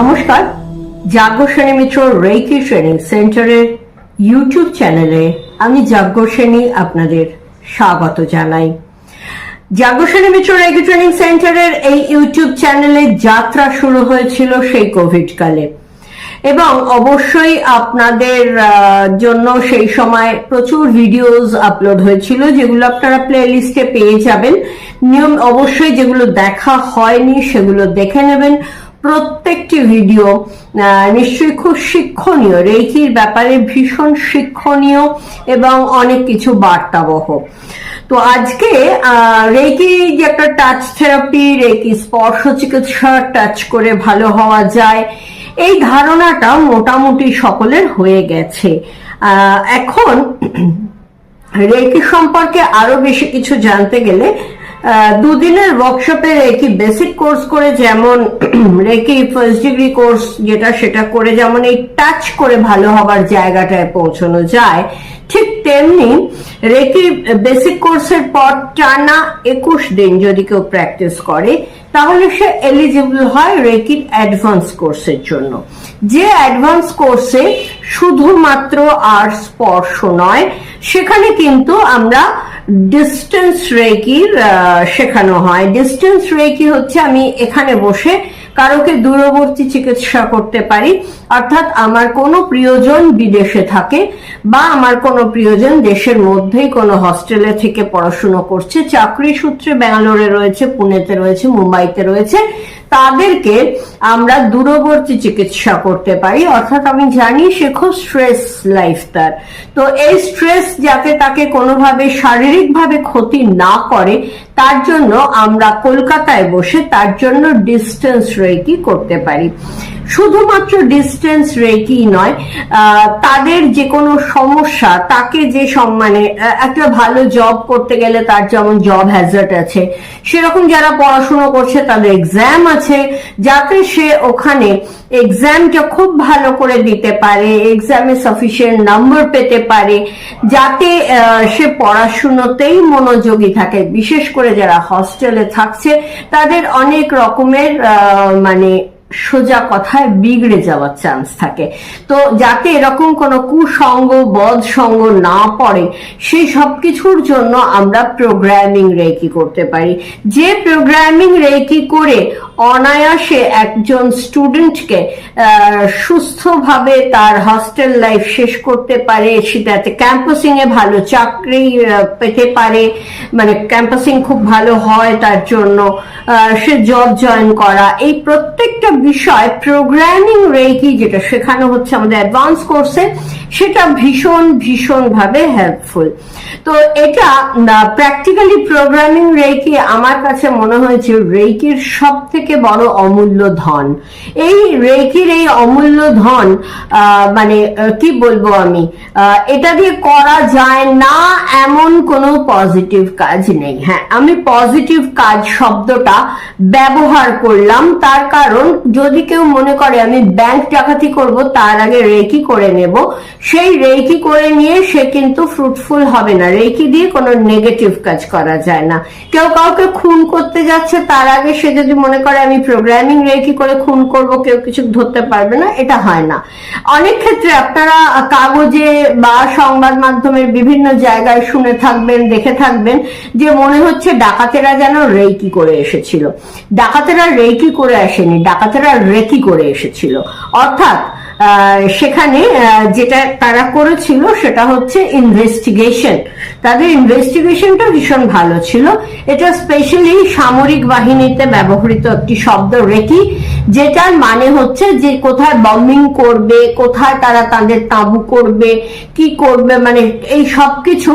নমস্কার। Yajnaseni Mitra reiki training সেন্টারের YouTube চ্যানেলে আমি যাজ্ঞসেনী আপনাদের স্বাগত জানাই। যাজ্ঞসেনী মিত্র রেকি ট্রেনিং সেন্টারের এই ইউটিউব চ্যানেলে যাত্রা শুরু হয়েছিল সেই কোভিড কালে। এবং অবশ্যই আপনাদের জন্য সেই সময় প্রচুর ভিডিওস আপলোড হয়েছিল, যেগুলো আপনারা প্লে লিস্টে পেয়ে যাবেন। নিয়ম অবশ্যই যেগুলো দেখা হয়নি সেগুলো দেখে নেবেন। প্রত্যেকটি ভিডিও নিশ্চয়ই খুব শিক্ষণীয়। রেকির ব্যাপারে ভীষণ শিক্ষণীয় এবং অনেক কিছু বার্তাবহ। তো আজকে রেকি যে একটা টাচ থেরাপি রেকি স্পর্শ চিকিৎসা টাচ করে ভালো হওয়া যায়, এই ধারণাটা মোটামুটি সকলের হয়ে গেছে। এখন রেকি সম্পর্কে আরও বেশি কিছু জানতে গেলে দুদিনের ওয়ার্কশপে রেকি বেসিক কোর্স করে যেমন রেকি ফার্স্ট ডিগ্রি কোর্স যেটা সেটা করে যেমন এই টাচ করে ভালো হবার জায়গাটায় পৌঁছানো যায়, ঠিক তেমনি রেকি বেসিক কোর্সের পর টানা একুশ দিন যদি কেউ প্র্যাকটিস করে, তাহলে সে এলিজিবল হয় রেকির অ্যাডভান্স কোর্সের জন্য। যে অ্যাডভান্স কোর্সে শুধুমাত্র আর স্পর্শ নয়, সেখানে কিন্তু আমরা ডিস্টেন্স রেকির শেখানো হয়। ডিস্টেন্স রেকি হচ্ছে আমি এখানে বসে কারোকে দূরবর্তী চিকিৎসা করতে পারি, অর্থাৎ আমার কোনো প্রিয়জন বিদেশে থাকে বা আমার কোনো প্রিয়জন দেশের মধ্যেই কোনো হস্টেলে থেকে পড়াশুনো করছে। চাকরি সূত্রে ব্যাঙ্গালোরে রয়েছে, পুনেতে রয়েছে, মুম্বাইতে রয়েছে। তাদেরকে আমরা দূরবর্তী চিকিৎসা করতে পারি। অর্থাৎ আমি জানি সে খুব স্ট্রেস লাইফ তার। তো এই স্ট্রেস যাতে তাকে কোনোভাবে শারীরিকভাবে ক্ষতি না করে, তার জন্য আমরা কলকাতায় বসে তার জন্য ডিস্টেন্স রেকি করতে পারি। শুধুমাত্র ডিস্টেন্স রেকি নয় তাদের যে কোনো সমস্যা, তাকে যে সম- মানে একটা ভালো জব করতে গেলে তার যেমন জব হ্যাজার্ট আছে, সেরকম যারা পড়াশুনো করছে তাদের এক্সাম আছে, যাতে সে ওখানে এক্সামটা খুব ভালো করে দিতে পারে এক্সামে সাফিসিয়েন্ট নাম্বার পেতে পারে, যাতে সে পড়াশুনোতেই মনোযোগী থাকে। বিশেষ করে যারা হস্টেলে থাকছে, তাদের অনেক রকমের মানে সোজা কথায় বিগড়ে যাওয়ার চান্স থাকে। তো যাতে এরকম কোনো কুসঙ্গ বধ সঙ্গ না পড়ে, সেই সব কিছুর জন্য আমরা প্রোগ্রামিং রেকি করতে পারি। যে প্রোগ্রামিং রেকি করে অনায়াসে একজন স্টুডেন্টকে সুস্থভাবে তার হস্টেল লাইফ শেষ করতে পারে, সেটাতে ক্যাম্পাসিং এ ভালো চাকরি পেতে পারে মানে ক্যাম্পাসিং খুব ভালো হয় তার জন্য সে জব জয়েন করা। এই প্রত্যেকটা বিষয় প্রোগ্রামিং রেকি যেটা শেখানো হচ্ছে আমাদের অ্যাডভান্স কোর্সে সেটা ভীষণ ভীষণ ভাবে হেল্পফুল তো এটা প্র্যাকটিক্যালি প্রোগ্রামিং রেকি আমার কাছে মনে হয়েছে রেকির সব থেকে বড় অমূল্য ধন। এই রেকির এই অমূল্য ধন মানে কি বলব আমি? এটা দিয়ে করা যায় না এমন কোনো পজিটিভ কাজ নেই। হ্যাঁ আমি পজিটিভ কাজ শব্দটা ব্যবহার করলাম। তার কারণ, যদি কেউ মনে করে আমি ব্যাংক ডাকাতি করব, তার আগে রেকি করে নেব। সেই রেকি করে নিয়ে সে কিন্তু ফ্রুটফুল হবে না। রেকি দিয়ে কোনো নেগেটিভ কাজ করা যায় না। কেউ কাউকে খুন করতে যাচ্ছে, তার আগে সে যদি মনে করে আমি প্রোগ্রামিং রেখে করে খুন করব, কেউ কিছু ধরতে পারবে না, এটা হয় না। অনেক ক্ষেত্রে আপনারা কাগজে বা সংবাদ মাধ্যমের বিভিন্ন জায়গায় শুনে থাকবেন, দেখে থাকবেন যে মনে হচ্ছে ডাকাতেরা যেন রেকি করে এসেছিল। ডাকাতেরা রেকি করে আসেনি, ডাকাতেরা রেকি করে এসেছিল। অর্থাৎ সেখানে যেটা তারা করেছিল সেটা হচ্ছে ইনভেস্টিগেশন তাদের ইনভেস্টিগেশনটা ভীষণ ভালো ছিল। এটা স্পেশালি সামরিক বাহিনীতে ব্যবহৃত একটি শব্দ রেকি, যেটার মানে হচ্ছে যে কোথায় বম্বিং করবে, কোথায় তারা তাদের তাঁবু করবে, কি করবে মানে এই সব কিছু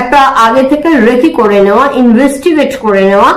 একটা আগে থেকে রেকি করে নেওয়া ইনভেস্টিগেট করে নেওয়া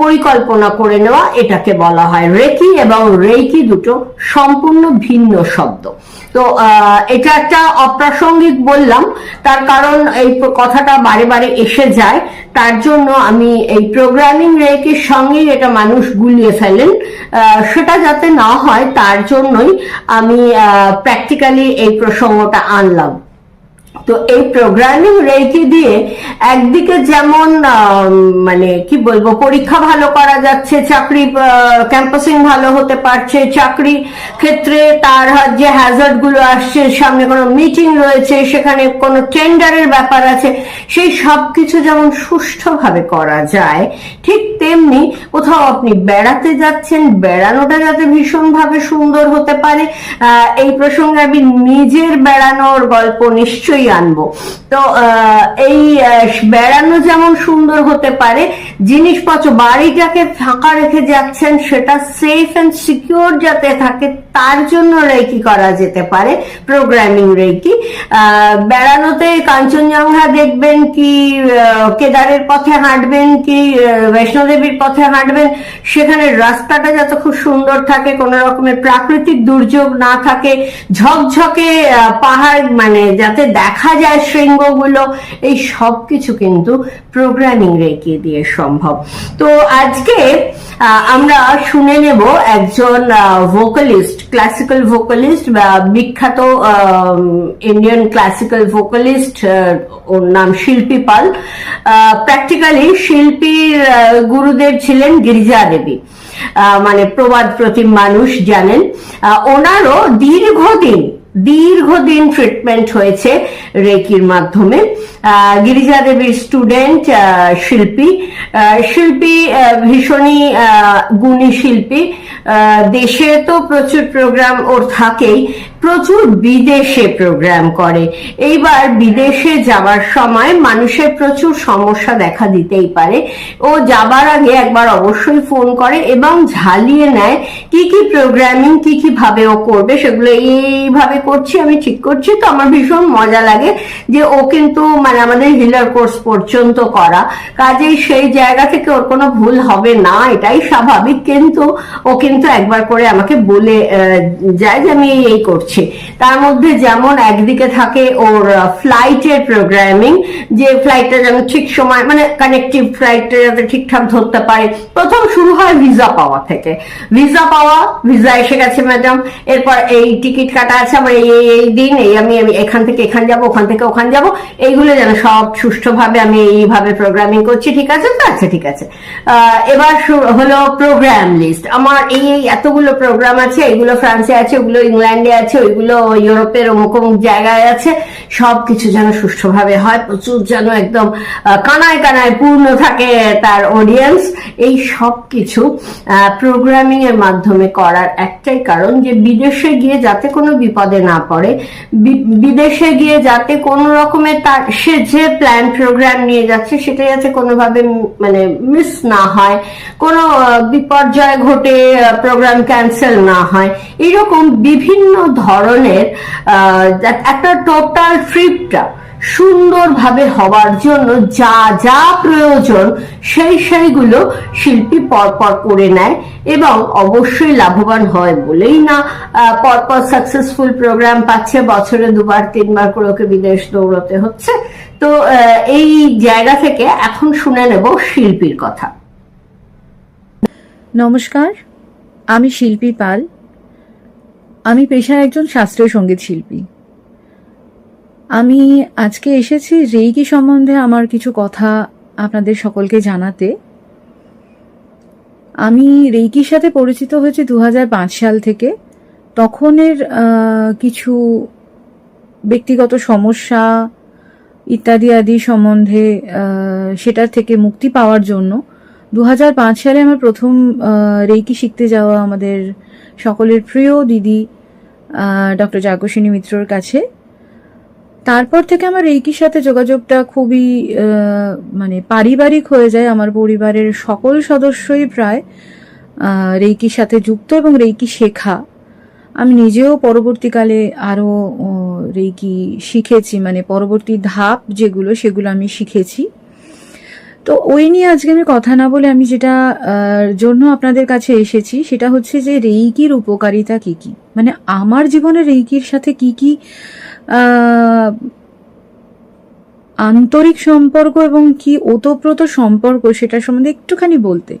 পরিকল্পনা করে নেওয়া, এটাকে বলা হয় রেকি এবং রেকি দুটো সম্পূর্ণ ভিন্ন শব্দ। তো এটা একটা অপ্রাসঙ্গিক বললাম, তার কারণ এই কথাটা বারে বারে এসে যায়। তার জন্য আমি এই প্রোগ্রামিং রেকের সঙ্গেই এটা মানুষ গুলিয়ে ফেলেন। সেটা যাতে না হয়, তার জন্যই আমি প্র্যাকটিক্যালি এই প্রসঙ্গটা আনলাম। তো এই প্রোগ্রামিং রেকি দিয়ে একদিকে যেমন মানে কি বলব, পরীক্ষা ভালো করা যাচ্ছে, চাকরি ক্যাম্পাসিং ভালো হতে পারছে, চাকরি ক্ষেত্রে তার যে হ্যাজার্ডগুলো আসছে, সামনে কোনো মিটিং রয়েছে, সেখানে কোনো টেন্ডারের ব্যাপার আছে, সেই সব কিছু যেমন সুষ্ঠুভাবে করা যায়, ঠিক তেমনি কোথাও আপনি বেড়াতে যাচ্ছেন, বেড়ানোটা যাতে ভীষণভাবে সুন্দর হতে পারে এই প্রসঙ্গে আমি নিজের বেড়ানোর গল্প নিশ্চয়ই আনব তো এই বেড়ানো যেমন সুন্দর হতে পারে, জিনিসপত্র বাড়িটাকে ফাঁকা রেখে যাচ্ছেন, সেটা সেফ অ্যান্ড সিকিউর যাতে থাকে, তার জন্য রেকি করা যেতে পারে প্রোগ্রামিং রেকি। বেড়ানোতে কাঞ্চনজঙ্ঘা দেখবেন কি কেদারের পথে হাঁটবেন কি বৈষ্ণোদেবীর পথে হাঁটবেন, সেখানে রাস্তাটা যাতে খুব সুন্দর থাকে, কোনো রকমের প্রাকৃতিক দুর্যোগ না থাকে, ঝকঝকে পাহাড় মানে যাতে দেখা যায় শৃঙ্গগুলো, এই সব কিছু কিন্তু প্রোগ্রামিং রেকি দিয়ে সম্ভব। তো আজকে আমরা শুনে নেব একজন ভোকালিস্ট ক্লাসিক্যাল ভোকালিস্ট বা বিখ্যাত ইন্ডিয়ান ক্লাসিক্যাল ভোকালিস্ট ওর নাম শিল্পী পাল। প্র্যাকটিক্যালি শিল্পীর গুরুদেব ছিলেন গিরিজা দেবী। মানে প্রবাদ প্রতিম মানুষ জানেন। ওনারও দীর্ঘদিন দীর্ঘদিন ট্রিটমেন্ট হয়েছে রেকির মাধ্যমে। গিরিজা দেবীর স্টুডেন্ট শিল্পী। শিল্পী ভীষণই গুণী শিল্পী। দেশে তো প্রচুর প্রোগ্রাম ওর থাকেই প্রচুর বিদেশে প্রোগ্রাম করে। এইবার বিদেশে যাওয়ার সময় মানুষের প্রচুর সমস্যা দেখা দিতেই পারে। ও যাবার আগে একবার অবশ্যই ফোন করে এবং ঝালিয়ে নেয় কি কি প্রোগ্রামিং কি কি ভাবে ও করবে, সেগুলো এইভাবে করছি, আমি ঠিক করছি। তো আমার ভীষণ মজা লাগে যে ও কিন্তু মানে আমাদের হিলার কোর্স পর্যন্ত করা। কাজেই সেই জায়গা থেকে ওর কোনো ভুল হবে না, এটাই স্বাভাবিক। কিন্তু ও কিন্তু একবার করে আমাকে বলে যায় যে আমি এই এই করছি তার মধ্যে যেমন একদিকে থাকে ওর ফ্লাইটের প্রোগ্রামিং যে ফ্লাইটটা যেন ঠিক সময় মানে কানেক্টিভ ফ্লাইটটা যাতে ঠিকঠাক ধরতে পারে। প্রথম শুরু হয় ভিসা পাওয়া থেকে। ভিসা পাওয়া ভিসা এসে গেছে ম্যাডাম এরপর এই টিকিট কাটা আছে, আমার এই, এই- দিন, এই আমি আমি এখান থেকে এখান যাব, ওখান থেকে ওখান যাব। এইগুলো যেন সব সুষ্ঠুভাবে আমি এইভাবে প্রোগ্রামিং করছি, ঠিক আছে তো? আচ্ছা ঠিক আছে। এবার হলো প্রোগ্রাম লিস্ট আমার এই এতগুলো প্রোগ্রাম আছে, এগুলো ফ্রান্সে আছে, ওগুলো ইংল্যান্ডে আছে ওইগুলো ইউরোপের অমুক জায়গায় আছে সব কিছু যেন সুষ্ঠুভাবে হয়। প্রচুর যেন একদম কানায় কানায় পূর্ণ থাকে তার অডিয়েন্স এই সব কিছু প্রোগ্রামিং এর মাধ্যমে করার একটাই কারণ যে বিদেশে গিয়ে যাতে কোনো বিপদে না পড়ে বিদেশে গিয়ে যাতে কোনো রকমের তার, সে যে প্ল্যান প্রোগ্রাম নিয়ে যাচ্ছে সেটা যাতে কোনোভাবে মানে মিস না হয়, কোনো বিপর্যয় ঘটে প্রোগ্রাম ক্যান্সেল না হয়, এরকম বিভিন্ন ধরনের একটা টোটাল ট্রিপটা সুন্দরভাবে হওয়ার জন্য যা যা প্রয়োজন, সেই, সেইগুলো শিল্পী পরপর করে নেয় এবং অবশ্যই লাভবান হয় বলেই না। পরপর সাকসেসফুল প্রোগ্রাম পাচ্ছে, বছরে দুবার, তিনবার করে ওকে বিদেশ দৌড়তে হচ্ছে। তো এই জায়গা থেকে এখন শুনে নেব শিল্পীর কথা। নমস্কার, আমি শিল্পী পাল। আমি পেশায় একজন শাস্ত্রীয় সংগীত শিল্পী। আমি আজকে এসেছি রেইকি সম্বন্ধে আমার কিছু কথা আপনাদের সকলকে জানাতে। আমি রেইকির সাথে পরিচিত হয়েছি দু হাজার পাঁচ সাল থেকে। তখনের কিছু ব্যক্তিগত সমস্যা ইত্যাদি আদি সম্বন্ধে সেটার থেকে মুক্তি পাওয়ার জন্য দু হাজার পাঁচ সালে আমার প্রথম রেইকি শিখতে যাওয়া আমাদের সকলের প্রিয় দিদি ডক্টর যাজ্ঞসিনী মিত্রর কাছে। তারপর থেকে আমার রেইকির সাথে যোগাযোগটা খুবই মানে পারিবারিক হয়ে যায়। আমার পরিবারের সকল সদস্যই প্রায় রেইকির সাথে যুক্ত এবং রেইকি শেখা। আমি নিজেও পরবর্তীকালে আরও রেইকি শিখেছি। মানে পরবর্তী ধাপ যেগুলো, সেগুলো আমি শিখেছি। তো ওই নিয়ে আজকে আমি কথা না বলে আমি যেটা জন্য আপনাদের কাছে এসেছি সেটা হচ্ছে যে রেইকির উপকারিতা কি কি? মানে আমার জীবনে রেইকির সাথে কি কি আন্তরিক সম্পর্ক এবং কি ওতপ্রোত সম্পর্ক সেটার সম্বন্ধে একটুখানি বলতে।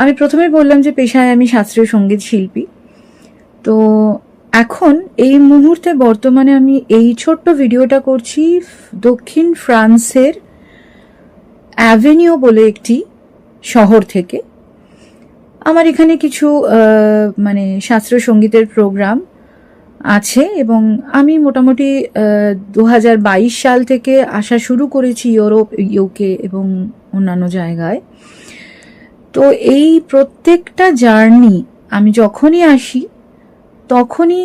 আমি প্রথমে বললাম যে পেশায় আমি শাস্ত্রীয় সংগীত শিল্পী। তো এখন এই মুহূর্তে বর্তমানে আমি এই ছোট্ট ভিডিওটা করছি দক্ষিণ ফ্রান্সের অ্যাভেনিউ বলে একটি শহর থেকে। আমার এখানে কিছু মানে শাস্ত্রীয় সঙ্গীতের প্রোগ্রাম আছে এবং আমি মোটামুটি দু হাজার বাইশ সাল থেকে আসা শুরু করেছি ইউরোপ ইউকে এবং অন্যান্য জায়গায়। তো এই প্রত্যেকটা জার্নি আমি যখনই আসি, তখনই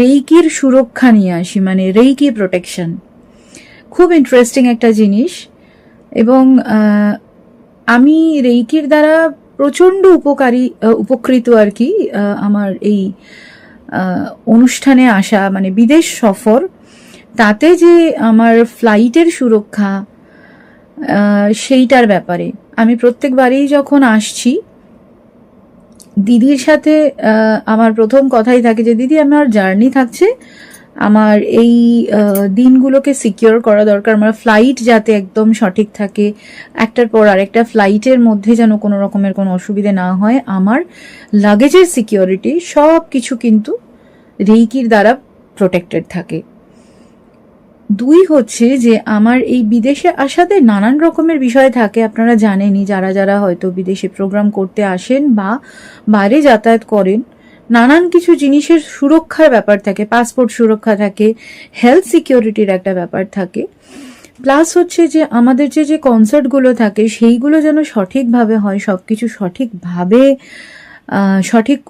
রেইকির সুরক্ষা নিয়ে আসি মানে রেইকি প্রোটেকশন। খুব ইন্টারেস্টিং একটা জিনিস। এবং আমি রেইকির দ্বারা প্রচণ্ড উপকারী উপকৃত আর কি আমার এই অনুষ্ঠানে আসা মানে বিদেশ সফর, তাতে যে আমার ফ্লাইটের সুরক্ষা সেইটার ব্যাপারে। আমি প্রত্যেকবারেই যখন আসছি, দিদির সাথে আমার প্রথম কথাই থাকে যে, দিদি, আমার জার্নি থাকছে আমার এই দিনগুলোকে সিকিওর করা দরকার, আমার ফ্লাইট যাতে একদম সঠিক থাকে, একটার পর আরেকটা ফ্লাইটের মধ্যে যেন কোনো রকমের কোনো অসুবিধে না হয়, আমার লাগেজের সিকিউরিটি সব কিছু কিন্তু রেইকির দ্বারা প্রোটেক্টেড থাকে। দুই হচ্ছে যে, আমার এই বিদেশে আসাতে নানান রকমের বিষয় থাকে, আপনারা জানেনই, যারা যারা হয়তো বিদেশে প্রোগ্রাম করতে আসেন বা বাইরে যাতায়াত করেন নানান কিছু জিনিসের সুরক্ষার ব্যাপার থাকে পাসপোর্ট সুরক্ষা থাকে হেলথ সিকিউরিটির একটা ব্যাপার থাকে। প্লাস হচ্ছে যে আমাদের যে যে কনসার্টগুলো থাকে, সেইগুলো যেন সঠিকভাবে হয় সব কিছু সঠিকভাবে সঠিক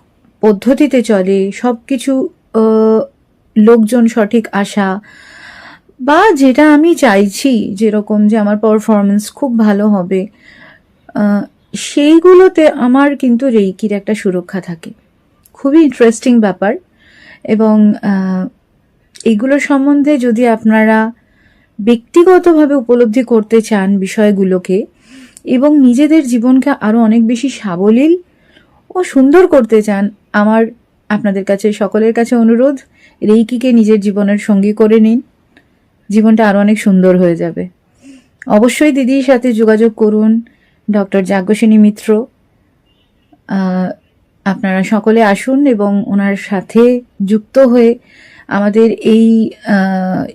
পদ্ধতিতে চলে সব কিছু লোকজন সঠিক আসা, বা যেটা আমি চাইছি যেরকম যে আমার পারফরমেন্স খুব ভালো হবে সেইগুলোতে আমার কিন্তু রেইকির একটা সুরক্ষা থাকে। খুবই ইন্টারেস্টিং ব্যাপার। এবং এগুলো সম্বন্ধে যদি আপনারা ব্যক্তিগতভাবে উপলব্ধি করতে চান বিষয়গুলোকে এবং নিজেদের জীবনকে আরও অনেক বেশি সাবলীল ও সুন্দর করতে চান, আমার, আপনাদের কাছে, সকলের কাছে অনুরোধ, রেইকিকে নিজের জীবনের সঙ্গী করে নিন। জীবনটা আরও অনেক সুন্দর হয়ে যাবে। অবশ্যই দিদির সাথে যোগাযোগ করুন, ডক্টর যাজ্ঞসেনী মিত্র। আপনারা সকলে আসুন এবং ওনার সাথে যুক্ত হয়ে আমাদের এই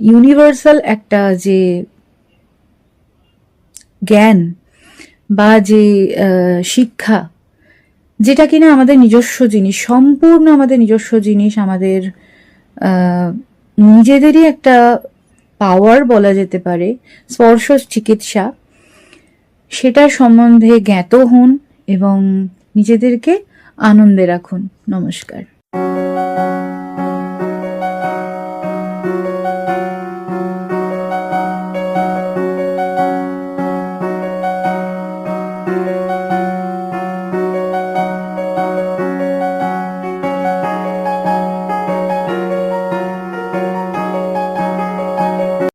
ইউনিভার্সাল একটা যে জ্ঞান বা যে শিক্ষা, যেটা কিনা আমাদের নিজস্ব জিনিস, সম্পূর্ণ আমাদের নিজস্ব জিনিস, আমাদের নিজেদেরই একটা পাওয়ার বলা যেতে পারে, স্পর্শ চিকিৎসা, সেটার সম্বন্ধে জ্ঞাত হন এবং নিজেদেরকে আনন্দে রাখুন। নমস্কার।